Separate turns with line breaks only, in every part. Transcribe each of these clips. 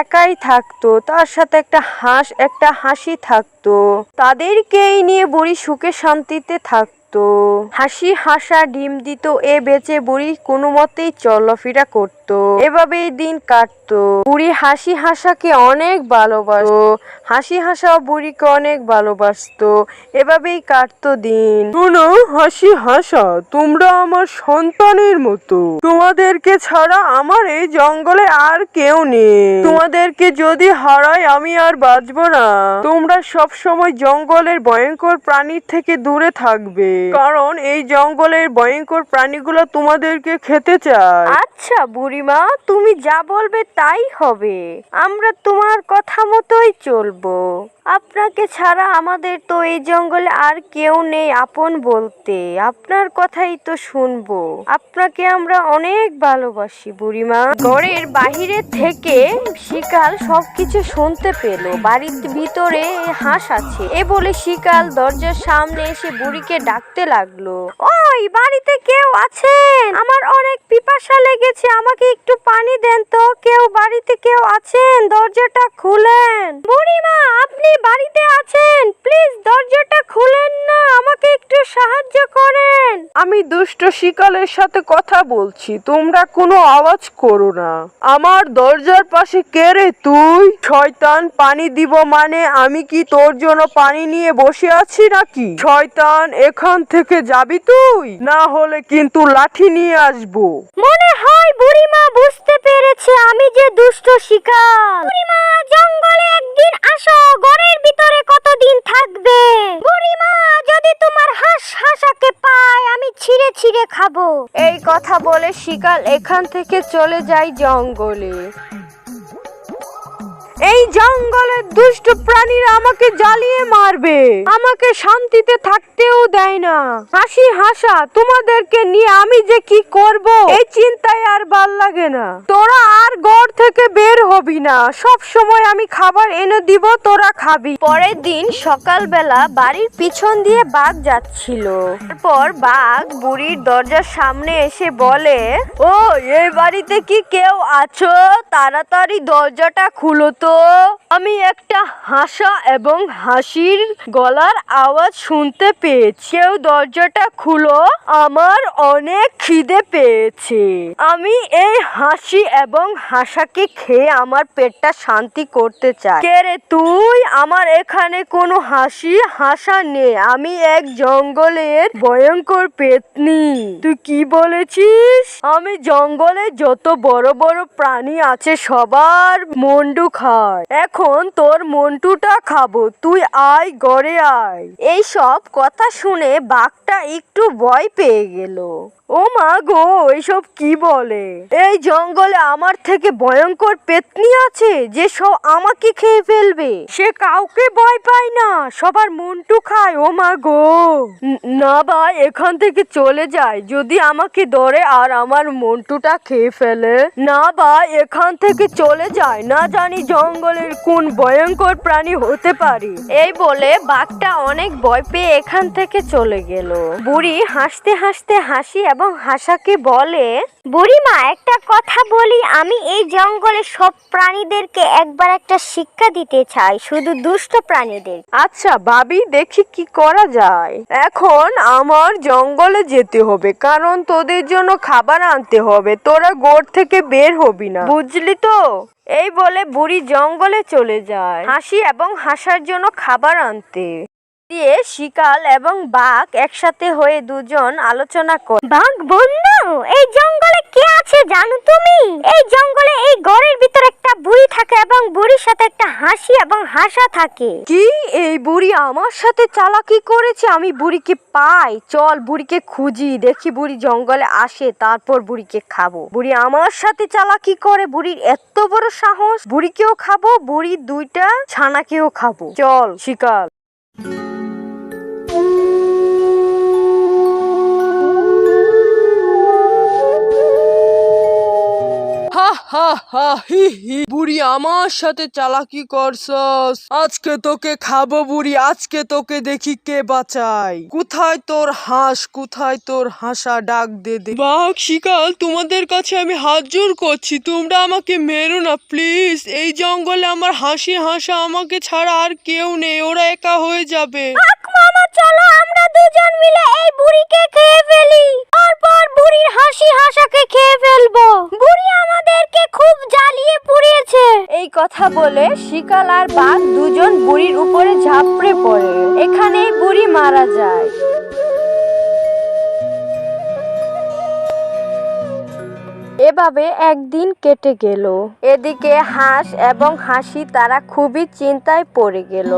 একাই থাকতো, তার সাথে একটা হাঁস, একটা হাসি থাকতো। তাদেরকেই নিয়ে বুড়ি সুখে শান্তিতে থাকতো। হাসি হাসা ডিম দিত, এ বেচে বুড়ি কোনো মতেই চলাফেরা করতো। এভাবেই দিন কাটতো। বুড়ি হাসি হাসাকে অনেক ভালোবাসতো, হাসি হাসা বুড়িকে অনেক ভালোবাসতো। এভাবেই কাটতো দিন।
শোনো, হাসি হাসা, তোমরা আমার সন্তানের মতো। তোমাদেরকে ছাড়া আমার এই জঙ্গলে আর কেউ নেই। তোমাদেরকে যদি হারাই আমি আর বাঁচবো না। তোমরা সব সময় জঙ্গলের ভয়ঙ্কর প্রাণীর থেকে দূরে থাকবে। কারণ এই জঙ্গলের ভয়ঙ্কর প্রাণীগুলো তোমাদেরকে খেতে চায়।
আচ্ছা বুড়িমা, তুমি যা বলবে তাই হবে। আমরা তোমার কথা মতোই চলবো। আপনাকে ছাড়া আমাদের তো এই জঙ্গলে আর কেউ নেই আপন বলতে। আপনার কথাই তো শুনব। আপনাকে আমরা অনেক ভালোবাসি বুড়িমা। ঘরের বাহিরে থেকে শিকাল সবকিছু শুনতে পেল। বাড়ির ভিতরে হাঁস আছে। এ বলে শিকাল দরজার সামনে এসে বুড়িকে ডাকতে লাগল। ওই, বাড়িতে কেউ আছেন? আমার অনেক পিপাসা লেগেছে। আমাকে একটু পানি দেন তো। কেউ বাড়িতে কেউ আছেন? দরজাটা খুলেন। বুড়িমা, আপনি বাড়িতে আছেন? প্লিজ দরজাটা খুলেন না আমাকে একটু সাহায্য করেন।
আমি দুষ্ট শিকালের সাথে কথা বলছি তোমরা কোনো আওয়াজ করো না। আমার দরজার পাশে কে রে তুই? শয়তান পানি দিব মানে আমি কি তোর জন্য পানি নিয়ে বসে আছি নাকি? শয়তান এখান থেকে যাবি তুই? না হলে কিন্তু লাঠি নিয়ে আসব।
মনে বুড়িমা বুঝতে পেরেছে আমি যে দুষ্ট শিকার। বুড়িমা, জঙ্গলে একদিন আসো, ঘরের ভিতরে কতদিন থাকবে? বুড়িমা, যদি তোমার হাঁস হাঁসাকে পায়, আমি ছিঁড়ে ছিঁড়ে খাব। এই কথা বলে শিকাল এখান থেকে চলে যায় জঙ্গলে।
এই জঙ্গলের দুষ্ট প্রাণীরা আমাকে জ্বালিয়ে মারবে। আমাকে শান্তিতে থাকতেও দেয় না। হাসি হাসা, তোমাদেরকে নিয়ে আমি যে কি করব, এই চিন্তায় আর ভালো লাগে না। তোরা আর গড় থেকে বের হবি না। সব সময় আমি খাবার এনে দিব, তোরা খাবি।
পরের দিন সকালবেলা বাড়ির পিছন দিয়ে বাঘ যাচ্ছিল। তারপর বাঘ বুড়ির দরজার সামনে এসে বলে, ও, এই বাড়িতে কি কেউ আছো? তাড়াতাড়ি দরজাটা খুলো তো। আমি একটা হাসা এবং হাসির গলার আওয়াজ শুনতে পেয়েছি। কেউ দরজাটা খুলো, আমার অনেক খিদে পেয়েছে। আমি এই হাসি এবং হাসাকে খেয়ে আমার পেটটা শান্তি করতে চাই কে রে তুই? আমার এখানে কোনো হাসি, হাসা নেই। আমি এক জঙ্গলের ভয়ঙ্কর পেতনি। তুই কি বলেছিস? আমি জঙ্গলে যত বড় বড় প্রাণী আছে সবার মন্ডু খায় এখন তোর মন্টুটা খাব। তুই আয় গড়ে আয়। এই সব কথা শুনে বাঘটা একটু ভয় পেয়ে গেল। ও মা গো, এসব কি বলে? এই জঙ্গলে আমার থেকে ভয়ঙ্কর পেতনি আছে যে সব আমাকে খেয়ে ফেলবে। সে কাউকে ভয় পায় না, সবার মনটু খায়, ও মা গো। ন- ভাই এখান থেকে চলে যায়, যদি আমাকে ধরে আর আমার মন্টুটা খেয়ে ফেলে। না ভাই এখান থেকে চলে যায়, না জানি জঙ্গলের কোন ভয়ঙ্কর প্রাণী হতে পারি। এই বলে বাঘটা অনেক ভয় পেয়ে এখান থেকে চলে গেল। বুড়ি হাসতে হাসতে হাসি এবং হাসাকে বলে, বুড়িমা, একটা কথা বলি। আমি এই জঙ্গলে সব প্রাণীদেরকে একবার একটা শিক্ষা দিতে চাই, শুধু দুষ্ট প্রাণীদের।
আচ্ছা ভাবি, দেখি কি করা যায়। এখন আমার জঙ্গলে যেতে হবে, কারণ তোদের জন্য খাবার আনতে হবে। তোরা গোড় থেকে বের হবি না। বুঝলি তো? এই বলে বুড়ি জঙ্গলে চলে যায় হাসি এবং হাসার জন্য খাবার আনতে।
দিয়ে শিকাল এবং বাঘ একসাথে হয়ে দুজন আলোচনা করে বাঘ বন্ধু এই জঙ্গলে কে আছে জানো তুমি? এই জঙ্গলে এই ঘরের ভিতর একটা বুড়ি থাকে এবং বুড়ির সাথে একটা হাসি এবং হাসা থাকে।
কি? এই বুড়ি আমার সাথে চালাকি করেছে? আমি বুড়িকে পাই। চল বুড়িকে খুঁজি দেখি বুড়ি জঙ্গলে আসে তারপর বুড়িকে খাব। বুড়ি আমার সাথে চালাকি করে বুড়ির এত বড় সাহস। বুড়িকেও খাব বুড়ির দুইটা ছানাকেও খাব। চল শিকাল।
হা হা হা, হি। বুড়ি আমার সাথে চালাকি করছস। আজকে তোকে খাব বুড়ি, আজকে তোকে দেখি কে বাঁচাই কোথায় তোর হাঁস, কোথায় তোর হাসা, ডাক দে দে। বাঘ, শিকাল, তোমাদের কাছে আমি হাত জোর করছি, তোমরা আমাকে মেরো না, প্লিজ। এই জঙ্গলে আমার হাসি, হাসা আমাকে ছাড়া আর কেউ নেই, ওরা একা হয়ে যাবে।
মামা, চলো আমরা দুজন মিলে এই বুড়িকে খেয়ে ফেলি তারপর বুড়ির হাসি হাসাকে খেয়ে ফেলব বুড়ি আমাদেরকে খুব জ্বালিয়ে পুড়িয়েছে এই কথা বলে শিকাল আর বাঘ দুজন বুড়ির উপরে ঝাঁপড়ে পড়ে। এখানেই বুড়ি মারা যায়। এভাবে একদিন কেটে গেল। এদিকে হাঁস এবং হাসি তারা খুবই চিন্তায় পড়ে গেল।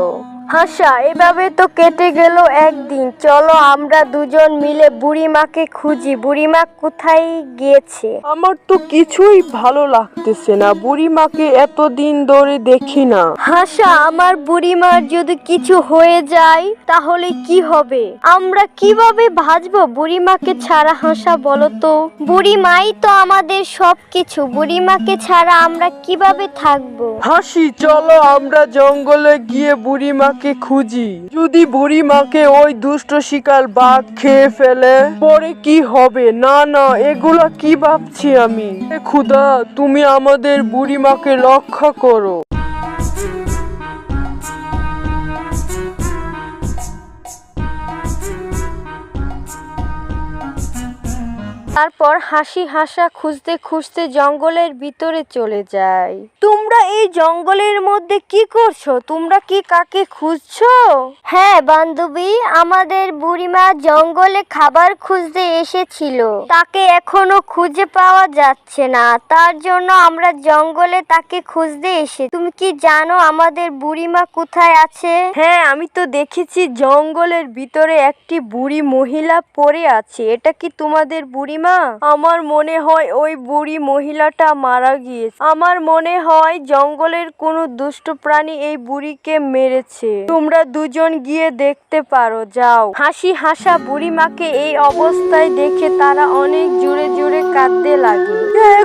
হাসা এভাবে তো কেটে গেল একদিন। চলো আমরা দুজন মিলে বুড়িমাকে খুঁজি। বুড়িমা কোথায় গিয়েছে?
আমার তো কিছুই ভালো লাগতেছে না। বুড়ি মাকে এতদিন ধরে দেখি না।
হাসা আমার বুড়িমার যদি কিছু হয়ে যায় তাহলে কি হবে? আমরা কীভাবে ভাজবো বুড়িমাকে ছাড়া হাসা বলো তো? বুড়িমাই তো আমাদের সব কিছু বুড়িমাকে ছাড়া আমরা কীভাবে থাকব?
হাসি চলো আমরা জঙ্গলে গিয়ে বুড়ি মাকে খুঁজি। যদি বুড়ি মাকে ওই দুষ্ট শিকার বাঘ খেয়ে ফেলে, পরে কি হবে? না না, এগুলা কি ভাবছি আমি? খুদা, তুমি আমাদের বুড়ি মাকে রক্ষা করো।
তারপর হাসি হাসা খুঁজতে খুঁজতে জঙ্গলের ভিতরে চলে যায়। তোমরা এই জঙ্গলের মধ্যে কি করছ? তোমরা কি কাকে খুঁজছো? হ্যাঁ বান্ধবী, আমাদের বুড়িমা জঙ্গলে খাবার খুঁজতে এসেছিল। তাকে এখনও খুঁজে পাওয়া যাচ্ছে না। তার জন্য আমরা জঙ্গলে তাকে খুঁজতে এসে তুমি কি জানো আমাদের বুড়িমা কোথায় আছে? হ্যাঁ আমি তো দেখেছি জঙ্গলের ভিতরে একটি বুড়ি মহিলা পড়ে আছে। এটা কি তোমাদের বুড়িমা? আমার মনে হয় ওই বুড়ি মহিলাটা মারা গিয়েছে। আমার মনে হয় জঙ্গলের কোনো দুষ্ট প্রাণী এই বুড়িকে মেরেছে। তোমরা দুজন গিয়ে দেখতে পারো, যাও। হাসি হাসা বুড়িমাকে এই অবস্থায় দেখে তারা অনেক জোরে জোরে কাঁদতে লাগে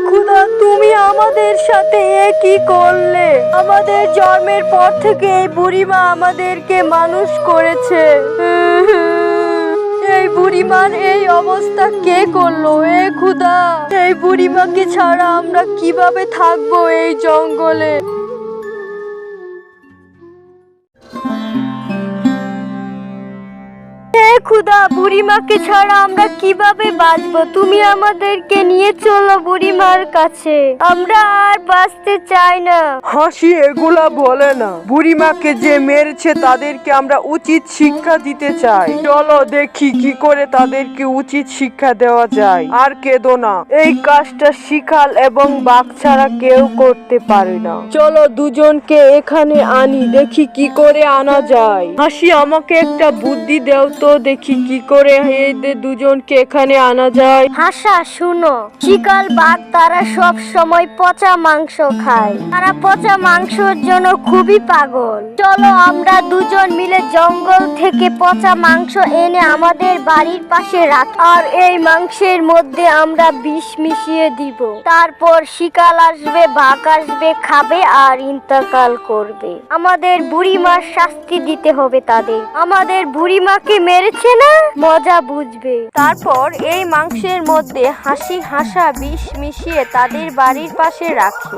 খুদা, তুমি আমাদের সাথে কি করলে? আমাদের জন্মের পর থেকে এই বুড়িমা আমাদেরকে মানুষ করেছে। এই বুড়িমার এই অবস্থা কে করল? এ খুদা এই বুড়িমাকে ছাড়া আমরা কীভাবে থাকব এই জঙ্গলে? খুদা বুড়িমাকে ছাড়া আমরা কীভাবে বাঁচবো? তুমি আমাদেরকে নিয়ে চলো বুড়িমার কাছে। আমরা আর বাঁচতে চাই না।
হাসি এগুলা বলে না। বুড়ি মাকে যে মেরেছে তাদেরকে আমরা উচিত শিক্ষা দিতে চাই। চলো দেখি কি করে তাদেরকে উচিত শিক্ষা দেওয়া যায়। আর কেঁদো না। এই কাজটা শিখাল এবং বাঘ ছাড়া কেউ করতে পারে না। চলো দুজনকে এখানে আনি, দেখি কি করে আনা যায়। হাসি, আমাকে একটা বুদ্ধি দেও তো দেখি কি করে এদের দুজনকে এখানে আনা যায়।
হাসা, শুনো শিকাল বাঘ তারা সব সময় পচা মাংস খায়। তারা পচা মাংসের জন্য খুবই পাগল। চলো আমরা দুজন মিলে জঙ্গল থেকে পচা মাংস এনে আমাদের বাড়ির পাশে রাখ। আর এই মাংসের মধ্যে আমরা বিষ মিশিয়ে দিব। তারপর শিকাল আসবে, বাঘ আসবে, খাবে আর ইন্তকাল করবে। আমাদের বুড়িমার শাস্তি দিতে হবে তাদের। আমাদের বুড়িমাকে মেরেছে না? মজা বুঝবে। তারপর এই মাংসের মধ্যে হাসি হাসা বিষ মিশিয়ে তাদের বাড়ির পাশে রাখে।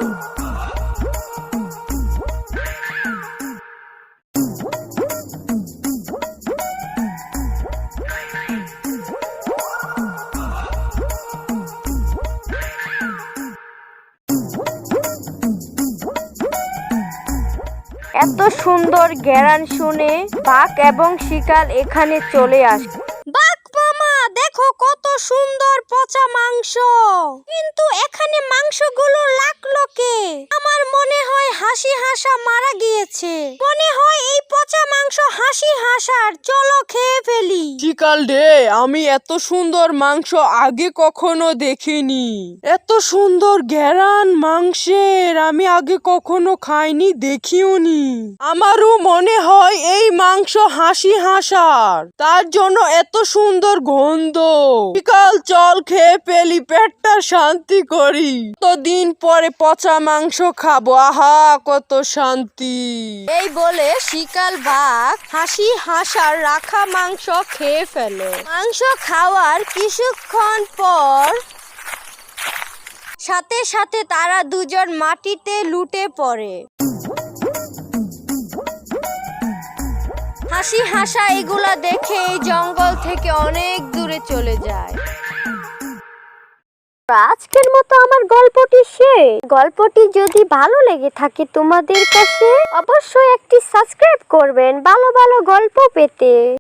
সুন্দর গ্যারান শুনে বাঘ এবং শিকাল এখানে চলে আসে দেখো কত সুন্দর পচা মাংস। কিন্তু এখানে মাংসগুলো লাগল কে? আমার মনে হয় হাসি হাসা মারা গিয়েছে। মনে হয় এই পচা মাংস হাসি হাসার, চলো খেয়ে ফেলি।
চিকাল রে আমি এত সুন্দর মাংস আগে কখনো দেখিনি। এত সুন্দর গ্যারান মাংসের আমি আগে কখনো খাইনি, দেখিওনি। আমারও মনে হয় এই মাংস হাসি হাসার, তার জন্য এত সুন্দর গন্ধ। বিকাল চল খেয়ে পেলি, পেটটা শান্তি করি। দিন পরে পচা মাংস খাব, আহা, কত শান্তি।
এই বলে শিকাল বাঘ হাসি হাসার রাখা মাংস খেয়ে ফেলে। মাংস খাওয়ার কিছুক্ষণ পর সাথে সাথে তারা দুজন মাটিতে লুটে পড়ে। হাসি হাসা এগুলা দেখে এই জঙ্গল থেকে অনেক দূরে চলে যায়। আজকের মতো আমার গল্পটি শেষ। গল্পটি যদি ভালো লেগে থাকে তোমাদের কাছে, অবশ্যই একটি সাবস্ক্রাইব করবেন ভালো ভালো গল্প পেতে।